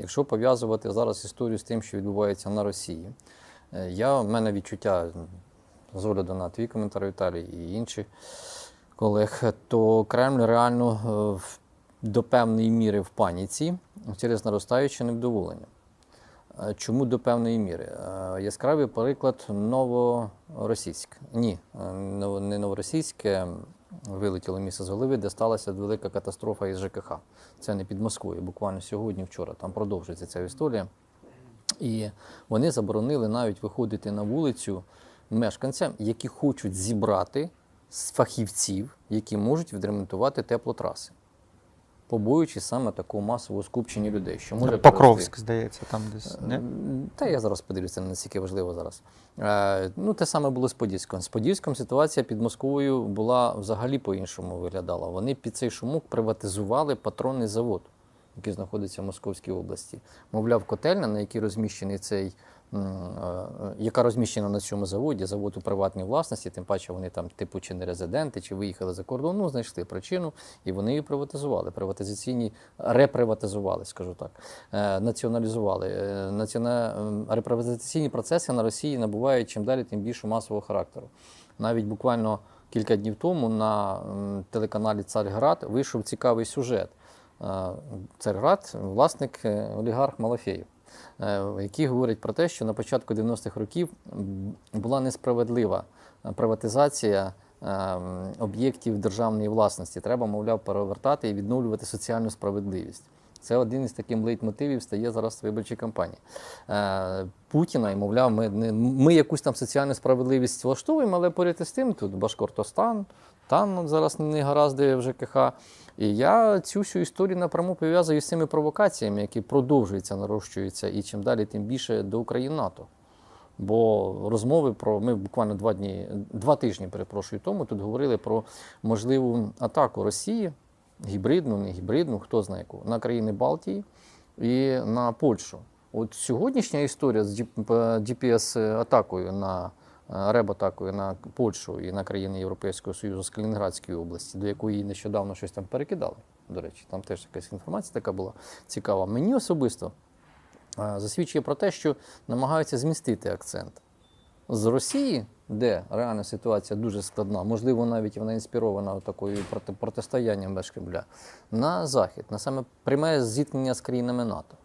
Якщо пов'язувати зараз історію з тим, що відбувається на Росії, е, я, в мене відчуття з огляду на твій коментар, Віталій, і інші колег, то Кремль реально е, до певної міри в паніці через наростаюче невдоволення. Е, Чому до певної міри? Яскравий приклад новоросійськ. Ні, не новоросійське вилетіло місце з голови, де сталася велика катастрофа із ЖКХ. Це не під Москвою, буквально сьогодні, вчора. Там продовжується ця історія. І вони заборонили навіть виходити на вулицю мешканцям, які хочуть зібрати з фахівців, які можуть відремонтувати теплотраси, побоюючись саме такого масового скупчення людей, що може привести- здається, там десь. не? Та я зараз подивлюся, наскільки важливо зараз. Е, ну, те саме було з Подільськом. З Подільськом ситуація під Москвою була взагалі по-іншому виглядала. Вони під цей шумок приватизували патронний завод, який знаходиться в Московській області. Мовляв, котельня, на якій розміщений цей. е, е, Яка розміщена на цьому заводі, завод у приватній власності, тим паче вони там, типу, чи не резиденти, чи виїхали за кордон, ну, знайшли причину, і вони її приватизували. Приватизаційні реприватизували, скажу так, е, націоналізували. Націона... Реприватизаційні процеси на Росії набувають чим далі, тим більше масового характеру. Навіть буквально кілька днів тому на телеканалі Царград вийшов цікавий сюжет. Е, Царград власник е, олігарх Малафєєв, е, який говорить про те, що на початку 90-х років була несправедлива приватизація об'єктів державної власності. Треба, мовляв, перевертати і відновлювати соціальну справедливість. Це один із таких лейтмотивів стає зараз виборчій кампанії. Путіна, і мовляв, ми, ми якусь там соціальну справедливість влаштовуємо, але поряд із тим тут Башкортостан, там зараз не гаразди в ЖКХ. І я цю всю історію напряму пов'язую з цими провокаціями, які продовжуються, нарощуються, і чим далі, тим більше до України НАТО. Бо розмови про ми буквально два дні, два тижні, перепрошую, тому тут говорили про можливу атаку Росії, гібридну, не гібридну, хто знає яку, на країни Балтії і на Польщу. От сьогоднішня історія з на е, реб-атакою на Польщу і на країни Європейського Союзу з Калінінградської області, до якої нещодавно щось там перекидали. До речі, там теж якась інформація така була цікава. Мені особисто е, засвідчує про те, що намагаються змістити акцент з Росії, де реальна ситуація дуже складна, можливо, навіть вона інспірована такою проти, протистоянням без Кремля, на захід, на саме пряме зіткнення з країнами НАТО.